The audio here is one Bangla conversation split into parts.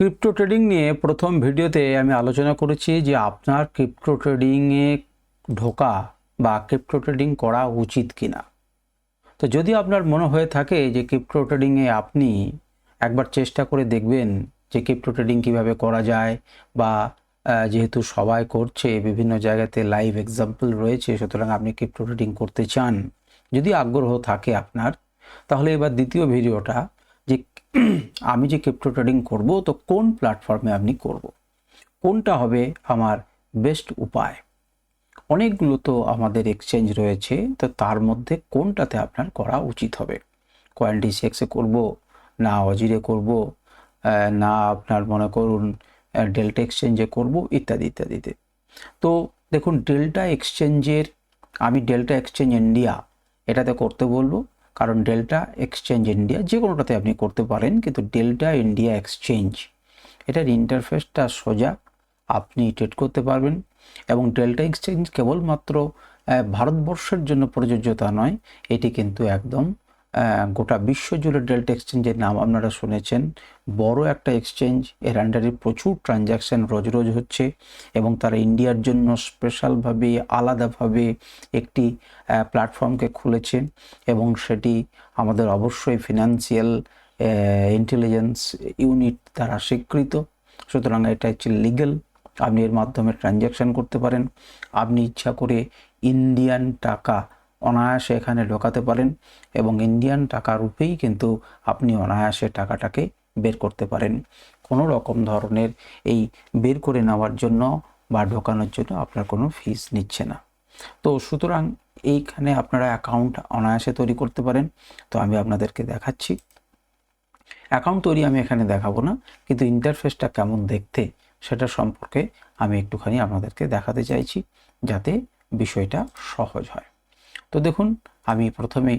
ক্রিপ্টো ট্রেডিং নিয়ে প্রথম ভিডিওতে আমি আলোচনা করেছি যে আপনার ক্রিপ্টো ট্রেডিংয়ে ঢোকা বা ক্রিপ্টো ট্রেডিং করা উচিত কিনা। তো যদি আপনার মনে হয়ে থাকে যে ক্রিপ্টো ট্রেডিংয়ে আপনি একবার চেষ্টা করে দেখবেন যে ক্রিপ্টো ট্রেডিং কীভাবে করা যায় বা যেহেতু সবাই করছে, বিভিন্ন জায়গাতে লাইভ এক্সাম্পল রয়েছে, সুতরাং আপনি ক্রিপ্টো ট্রেডিং করতে চান, যদি আগ্রহ থাকে আপনার, তাহলে এবার দ্বিতীয় ভিডিওটা আমি যে ক্রিপ্টো ট্রেডিং করব, তো কোন প্ল্যাটফর্মে আপনি করব? কোনটা হবে আমার বেস্ট উপায়? অনেকগুলো তো আমাদের এক্সচেঞ্জ রয়েছে, তো তার মধ্যে কোনটাতে আপনার করা উচিত হবে? কয়েন ডিসিএক্সে করব, না অজিরে করব না আপনার মনে করুন ডেল্টা এক্সচেঞ্জে করব, ইত্যাদি ইত্যাদিতে তো দেখুন ডেল্টা এক্সচেঞ্জের আমি ডেল্টা এক্সচেঞ্জ ইন্ডিয়া এটাতে করতে বলব কারণ ডেল্টা এক্সচেঞ্জ ইন্ডিয়া যে কোনোটাতে আপনি করতে পারেন, কিন্তু ডেল্টা ইন্ডিয়া এক্সচেঞ্জ, এটার ইন্টারফেসটা সোজা আপনি ট্রেড করতে পারবেন। এবং ডেল্টা এক্সচেঞ্জ কেবলমাত্র ভারতবর্ষের জন্য প্রযোজ্যতা নয়, এটি কিন্তু একদম গোটা বিশ্ব জুড়ে ডেল্টা এক্সচেঞ্জের নাম আপনারা শুনেছেন। বড় একটা এক্সচেঞ্জ, এর আন্ডারে প্রচুর ট্রানজ্যাকশন রোজ রোজ হচ্ছে এবং তারা ইন্ডিয়ার জন্য স্পেশালভাবে আলাদাভাবে একটি প্ল্যাটফর্মকে খুলেছে এবং সেটি আমাদের অবশ্যই ফিনান্সিয়াল ইন্টেলিজেন্স ইউনিট দ্বারা স্বীকৃত। সুতরাং এটা হচ্ছে লিগ্যাল আপনি এর মাধ্যমে ট্রানজ্যাকশন করতে পারেন। আপনি ইচ্ছা করে ইন্ডিয়ান টাকা অনায়াসে এখানে ঢোকাতে পারেন এবং ইন্ডিয়ান টাকা রূপেই কিন্তু আপনি অনায়াসে টাকাটাকে বের করতে পারেন। কোনো রকম ধরনের এই বের করে নেওয়ার জন্য বা ঢোকানোর জন্য আপনার কোনো ফিস নিচ্ছে না। তো সুতরাং এইখানে আপনারা অ্যাকাউন্ট অনায়াসে তৈরি করতে পারেন। তো আমি আপনাদেরকে দেখাচ্ছি। অ্যাকাউন্ট তৈরি আমি এখানে দেখাবো না, কিন্তু ইন্টারফেসটা কেমন দেখতে সেটা সম্পর্কে আমি একটুখানি আপনাদেরকে দেখাতে চাইছি যাতে বিষয়টা সহজ হয়। তো দেখুন আমি প্রথমে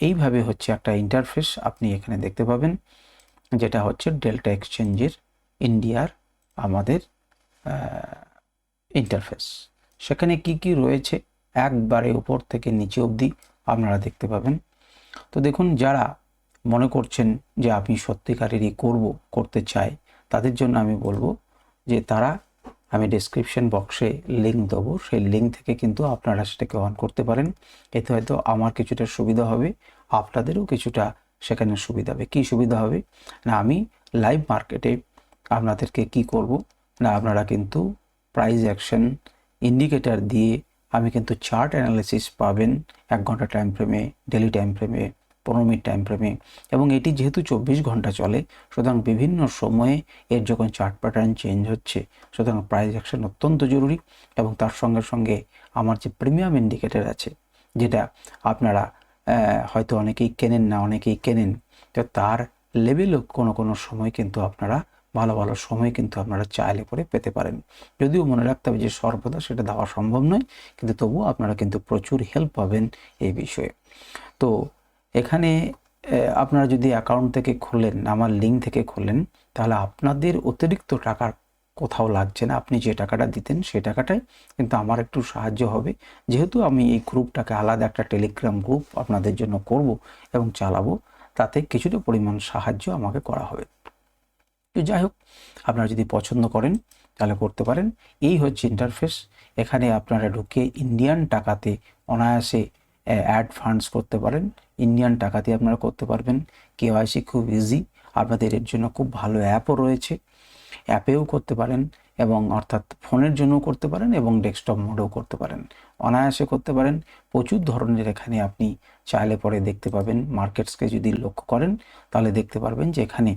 এইভাবে হচ্ছে একটা ইন্টারফেস আপনি এখানে দেখতে পাবেন যেটা হচ্ছে ডেল্টা এক্সচেঞ্জের ইন্ডিয়ার আমাদের ইন্টারফেস সেখানে কি কি রয়েছে একবারে উপর থেকে নিচে অবধি আপনারা দেখতে পাবেন। তো দেখুন যারা মনে করছেন যে আমি সত্যিকারেরই করব করতে চাই তাদের জন্য আমি বলব যে তারা আমি ডেসক্রিপশন বক্সে লিঙ্ক দেবো। সেই লিঙ্ক থেকে কিন্তু আপনারা সেটাকে অন করতে পারেন। এতে হয়তো আমার কিছুটা সুবিধা হবে, আপনাদেরও কিছুটা সেখানে সুবিধা হবে। কী সুবিধা হবে? না, আমি লাইভ মার্কেটে আপনাদেরকে কি করব? না, আপনারা কিন্তু প্রাইস অ্যাকশন ইন্ডিকেটর দিয়ে আমি কিন্তু চার্ট অ্যানালিসিস পাবেন। এক ঘণ্টা টাইম ফ্রেমে ডেলি টাইম ফ্রেমে পনেরো মিনিট টাইম ফ্রেমে এবং এটি যেহেতু চব্বিশ ঘণ্টা চলে, সুতরাং বিভিন্ন সময়ে এর যখন চার্ট প্যাটার্ন চেঞ্জ হচ্ছে, সুতরাং প্রাইস অ্যাকশন অত্যন্ত জরুরি এবং তার সঙ্গে সঙ্গে আমার যে প্রিমিয়াম ইন্ডিকেটার আছে, যেটা আপনারা হয়তো অনেকেই কেনেন না, অনেকেই কেনেন, তো তার লেভেলও কোনো কোনো সময় কিন্তু আপনারা, ভালো ভালো সময় কিন্তু আপনারা চাইলে করে পেতে পারেন। যদিও মনে রাখতে হবে যে সর্বদা সেটা দেওয়া সম্ভব নয়, কিন্তু তবুও আপনারা কিন্তু প্রচুর হেল্প পাবেন এই বিষয়ে। তো এখানে আপনারা যদি অ্যাকাউন্ট থেকে খোলেন আমার লিঙ্ক থেকে খোলেন তাহলে আপনাদের অতিরিক্ত টাকার কোথাও লাগছে না। আপনি যে টাকাটা দিতেন সেই টাকাটাই কিন্তু আমার একটু সাহায্য হবে। যেহেতু আমি এই গ্রুপটাকে আলাদা একটা টেলিগ্রাম গ্রুপ আপনাদের জন্য করব এবং চালাবো, তাতে কিছুটা পরিমাণ সাহায্য আমাকে করা হবে। তো যাই হোক, আপনারা যদি পছন্দ করেন, তাহলে করতে পারেন। এই হচ্ছে ইন্টারফেস এখানে আপনারা ঢুকে ইন্ডিয়ান টাকাতে অনায়াসে অ্যাড ফান্ডস করতে পারেন। ইন্ডিয়ান টাকা দিয়ে আপনারা করতে পারবেন। কেওয়াইসি খুব ইজি আপনাদের এর জন্য খুব ভালো অ্যাপও রয়েছে। অ্যাপেও করতে পারেন এবং অর্থাৎ ফোনের জন্যও করতে পারেন এবং ডেস্কটপ মোডেও করতে পারেন। অনায়াসে করতে পারেন। প্রচুর ধরনের এখানে আপনি চাইলে পরে দেখতে পাবেন। মার্কেটসকে যদি লক্ষ্য করেন, তাহলে দেখতে পারবেন যে এখানে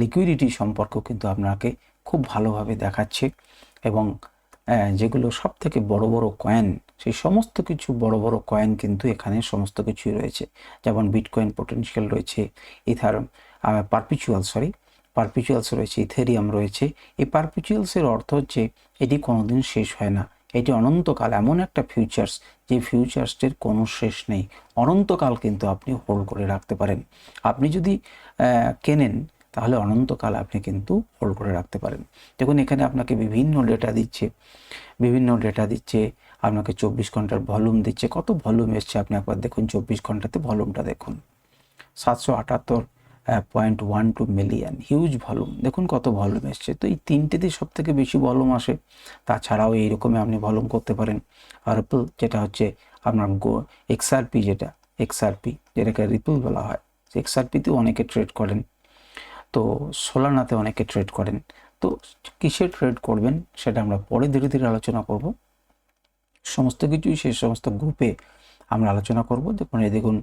লিকুইডিটি সম্পর্ক কিন্তু আপনাকে খুব ভালোভাবে দেখাচ্ছে এবং যেগুলো সব থেকে বড় বড় কয়েন সেই সমস্ত কিছু বড় বড় কয়েন কিন্তু এখানে সমস্ত কিছুই রয়েছে। যেমন বিটকয়েন পোটেনশিয়াল রয়েছে ইথার পারপিচুয়াল সরি পারপিচুয়ালস রয়েছে ইথেরিয়াম রয়েছে। এই পারপিচুয়ালসের অর্থ হচ্ছে এটি কোনোদিন শেষ হয় না। এটি অনন্তকাল, এমন একটা ফিউচার্স যে ফিউচার্সটির কোনো শেষ নেই। অনন্তকাল কিন্তু আপনি হোল্ড করে রাখতে পারেন। আপনি যদি কেনেন, তাহলে অনন্তকাল আপনি কিন্তু হোল্ড করে রাখতে পারেন। দেখুন, এখানে আপনাকে বিভিন্ন ডেটা দিচ্ছে, বিভিন্ন ডেটা দিচ্ছে আপনাকে চব্বিশ ঘণ্টার ভলিউম দিচ্ছে। কত ভলিউম এসছে আপনি একবার দেখুন, চব্বিশ ঘন্টাতে ভলিউমটা দেখুন। সাতশো আটাত্তর point one two million huge volume দেখুন কত ভলিউম এসছে। তো এই তিনটেতে সব থেকে বেশি ভলিউম আসে। তাছাড়াও এইরকমই আপনি ভলিউম করতে পারেন। রিপল যেটা হচ্ছে আপনার গো এক্সআরপি যেটা এক্সআরপি যেটাকে রিপল বলা হয়। এক্সআরপিতেও অনেকে ট্রেড করেন। তো সোলানাতে অনেকে ট্রেড করেন। তো কিসে ট্রেড করবেন, সেটা আমরা পরে ধীরে ধীরে আলোচনা করব। সমস্ত কিছুই সেই সমস্ত গ্রুপে আমরা আলোচনা করব। দেখুন, এই দেখুন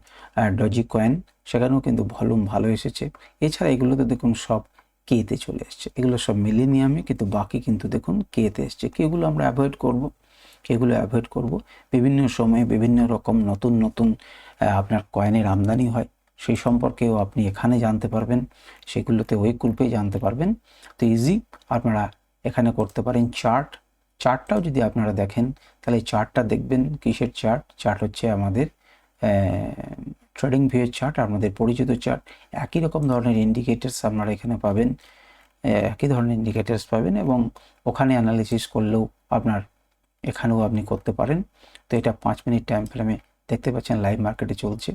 ডজি কয়েন সেখানেও কিন্তু ভলিউম ভালো এসেছে। এছাড়া এগুলোতে দেখুন, সব কেতে চলে এসছে। এগুলো সব মিলেনিয়ামে কিন্তু বাকি কিন্তু দেখুন কেতে এসছে। কেগুলো আমরা অ্যাভয়েড করব। কেগুলো অ্যাভয়েড করব। বিভিন্ন সময়ে বিভিন্ন রকম নতুন নতুন আপনার কয়েনের আমদানি হয়। সেই সম্পর্কেও আপনি এখানে জানতে পারবেন। সেগুলোতে ওই গ্রুপে জানতে পারবেন। তো ইজি আপনারা এখানে করতে পারেন চার্ট চার্টটাও যদি আপনারা দেখেন, তাহলে চার্টটা দেখবেন কিসের চার্ট? চার্ট হচ্ছে আমাদের ট্রেডিং ভিউয়ের চার্ট, আমাদের পরিচিত চার্ট। একই রকম ধরনের ইন্ডিকেটার্স আপনারা এখানে পাবেন একই ধরনের ইন্ডিকেটার্স পাবেন এবং ওখানে অ্যানালিসিস করলেও আপনার, এখানেও আপনি করতে পারেন। তো এটা পাঁচ মিনিট টাইম ফ্রেমে দেখতে পাচ্ছেন লাইভ মার্কেটে চলছে।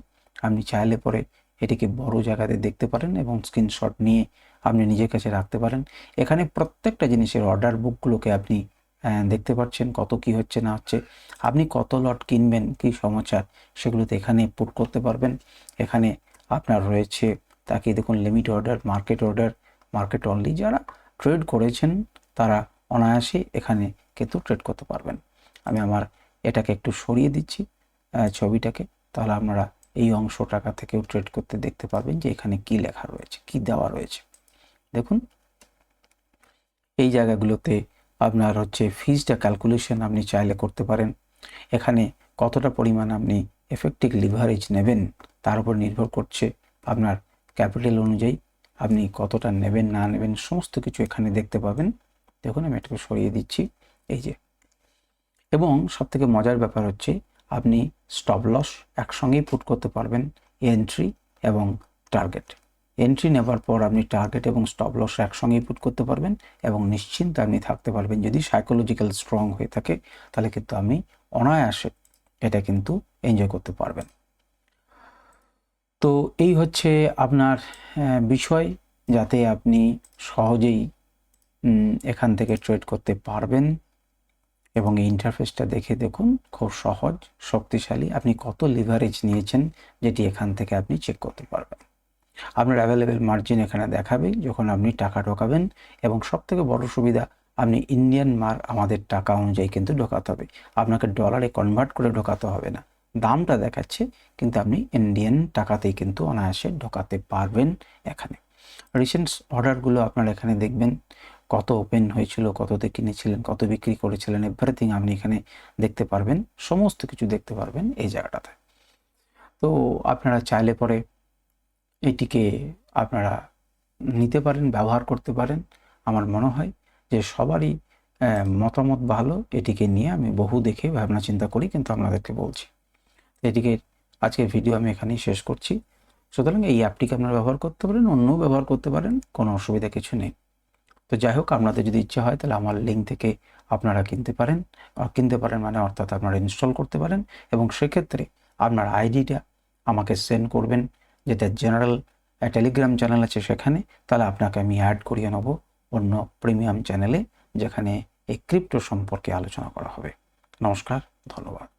আপনি চাইলে পরে এটিকে বড় জায়গাতে দেখতে পারেন এবং স্ক্রিনশট নিয়ে আপনি নিজের কাছে রাখতে পারেন। এখানে প্রত্যেকটা জিনিসের অর্ডার বুকগুলোকে আপনি দেখতে পাচ্ছেন কত কি হচ্ছে না হচ্ছে। আপনি কত লট কিনবেন, কি সমাচার সেগুলোতে এখানে পুট করতে পারবেন। এখানে আপনার রয়েছে, তাকে দেখুন limit order market order market only যারা ট্রেড করেছেন, তারা অনায়াসে এখানে কিন্তু ট্রেড করতে পারবেন। আমি আমার এটাকে একটু সরিয়ে দিচ্ছি ছবিটাকে। তাহলে আপনারা এই অংশ টাকা থেকেও ট্রেড করতে দেখতে পাবেন যে এখানে কি লেখা রয়েছে, কি দেওয়া রয়েছে। দেখুন, এই জায়গাগুলোতে আপনার হচ্ছে ফিজটা ক্যালকুলেশন আপনি চাইলে করতে পারেন। এখানে কতটা পরিমাণ আপনি এফেক্টিভ লিভারেজ নেবেন, তার উপর নির্ভর করছে আপনার ক্যাপিটাল অনুযায়ী আপনি কতটা নেবেন, না নেবেন, সমস্ত কিছু এখানে দেখতে পাবেন। দেখুন, আমি এটাকে সরিয়ে দিচ্ছি, এই যে। এবং সবথেকে মজার ব্যাপার হচ্ছে আপনি স্টপ লস একসঙ্গেই পুট করতে পারবেন এন্ট্রি এবং টার্গেট এন্ট্রি নেবার পর আপনি টার্গেট এবং স্টপ লস একসঙ্গেই পুট করতে পারবেন এবং নিশ্চিন্তে আপনি থাকতে পারবেন। যদি সাইকোলজিক্যাল স্ট্রং হয়ে থাকে, তাহলে কিন্তু আপনি অনায়াসে এটা কিন্তু এনজয় করতে পারবেন। তো এই হচ্ছে আপনার বিষয় যাতে আপনি সহজেই এখান থেকে ট্রেড করতে পারবেন এবং এই ইন্টারফেসটা দেখে দেখুন খুব সহজ, শক্তিশালী। আপনি কত লিভারেজ নিয়েছেন যেটি এখান থেকে আপনি চেক করতে পারবেন। আপনার অ্যাভেলেবেল মার্জিন এখানে দেখাবে যখন আপনি টাকা ঢোকাবেন এবং সব থেকে বড় সুবিধা, আপনি ইন্ডিয়ান মার আমাদের টাকা অনুযায়ী কিন্তু ঢোকাতে হবে। আপনাকে ডলারে কনভার্ট করে ঢোকাতে হবে না। দামটা দেখাচ্ছে, কিন্তু আপনি ইন্ডিয়ান টাকাতেই কিন্তু অনায়াসে ঢোকাতে পারবেন এখানে। রিসেন্ট অর্ডারগুলো আপনারা এখানে দেখবেন, কত ওপেন হয়েছিল, কততে কিনেছিলেন, কত বিক্রি করেছিলেন এভরিথিং আপনি এখানে দেখতে পারবেন, সমস্ত কিছু দেখতে পারবেন এই জায়গাটাতে। তো আপনারা চাইলে পরে এটিকে আপনারা নিতে পারেন, ব্যবহার করতে পারেন। আমার মনে হয় যে সবারই মতামত ভালো। এটিকে নিয়ে আমি বহু দেখে ভাবনা চিন্তা করি, কিন্তু আপনাদেরকে বলছি। এটিকে আজকের ভিডিও আমি এখানেই শেষ করছি। সুতরাং এই অ্যাপটিকে আপনারা ব্যবহার করতে পারেন, অন্যও ব্যবহার করতে পারেন, কোনো অসুবিধা কিছু নেই। তো যাই হোক, আপনাদের যদি ইচ্ছে হয়, তাহলে আমার লিঙ্ক থেকে আপনারা কিনতে পারেন। কিনতে পারেন মানে অর্থাৎ আপনারা ইনস্টল করতে পারেন। এবং সেক্ষেত্রে আপনার আইডিটা আমাকে সেন্ড করবেন। যেটা জেনারেল টেলিগ্রাম চ্যানেল আছে সেখানে, তাহলে আপনাকে আমি অ্যাড করিয়ে নেব অন্য প্রিমিয়াম চ্যানেলে যেখানে এই ক্রিপ্টো সম্পর্কে আলোচনা করা হবে। নমস্কার, ধন্যবাদ।